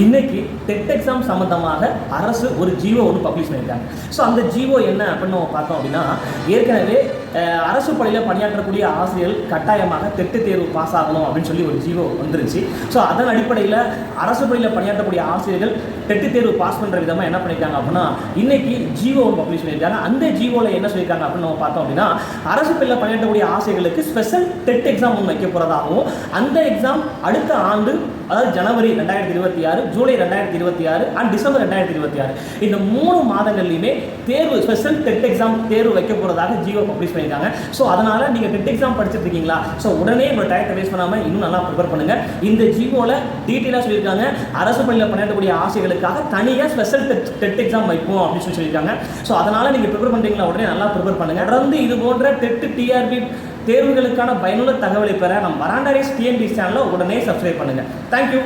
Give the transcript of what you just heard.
இன்னைக்கு TET exam சம்மந்தமாக அரசு ஒரு ஜிஓ ஒன்று பப்ளிஷ் பண்ணியிருக்காங்க. ஸோ அந்த ஜிஓ என்ன அப்படின்னு நம்ம பார்த்தோம் அப்படின்னா ஏற்கனவே அரசு பள்ளியில் பணியாற்றக்கூடிய ஆசிரியர்கள் கட்டாயமாக டெட்டு தேர்வு பாஸ் ஆகணும் அப்படின்னு சொல்லி ஒரு ஜீவோ வந்துருச்சு. ஸோ அதன் அடிப்படையில் அரசு பள்ளியில் பணியாற்றக்கூடிய ஆசிரியர்கள் தெட்டு தேர்வு பாஸ் பண்ணுற விதமாக என்ன பண்ணியிருக்காங்க அப்படின்னா இன்னைக்கு ஜீவோ பப்ளிஷ் பண்ணியிருக்காங்க. அந்த ஜீவோவில் என்ன சொல்லியிருக்காங்க அப்படின்னு நம்ம பார்த்தோம் அப்படின்னா அரசு பள்ளியில் பணியாற்றக்கூடிய ஆசிரியர்களுக்கு ஸ்பெஷல் டெட் எக்ஸாம் ஒன்று வைக்க போகிறதாகவும் அந்த எக்ஸாம் அடுத்த ஆண்டு அதாவது ஜனவரி ரெண்டாயிரத்தி இருபத்தி ஆறு ஜூலை ரெண்டாயிரத்தி இருபத்தி ஆறு அண்ட் டிசம்பர் ரெண்டாயிரத்தி இருபத்தி ஆறு. இந்த மூணு மாதங்கள்லையுமே தேர்வு ஸ்பெஷல் டெட் எக்ஸாம் தேர்வு வைக்க போகிறதாக ஜியோ பப்ளிஷ் பண்ணியிருக்காங்க. ஸோ அதனால் நீங்கள் டெட் எக்ஸாம் படிச்சுட்டு இருக்கீங்களா ஸோ உடனே உங்கள் டயத்தை வேஸ்ட் பண்ணாமல் இன்னும் நல்லா ப்ரிப்பேர் பண்ணுங்கள் இந்த ஜிஓவில் டீட்டெயிலாக சொல்லியிருக்காங்க. அரசு பள்ளியில் பணியாற்றக்கூடிய ஆசைகளுக்காக தனியாக ஸ்பெஷல் டெட் டெட் எக்ஸாம் வைப்போம் அப்படின்னு சொல்லி சொல்லியிருக்காங்க. ஸோ அதனால் நீங்கள் ப்ரிப்பேர் பண்ணுறீங்களா உடனே நல்லா ப்ரிப்பேர் பண்ணுங்கள் தொடர்ந்து இது போன்ற டெட்டு டிஆர்பி தேர்வுகளுக்கான பயனுள்ள தகவலை பெற நம்ம வராண்டரிஸ் டிஎன்பி சேனலில் உடனே சப்ஸ்கிரைப் பண்ணுங்கள் தேங்க்யூ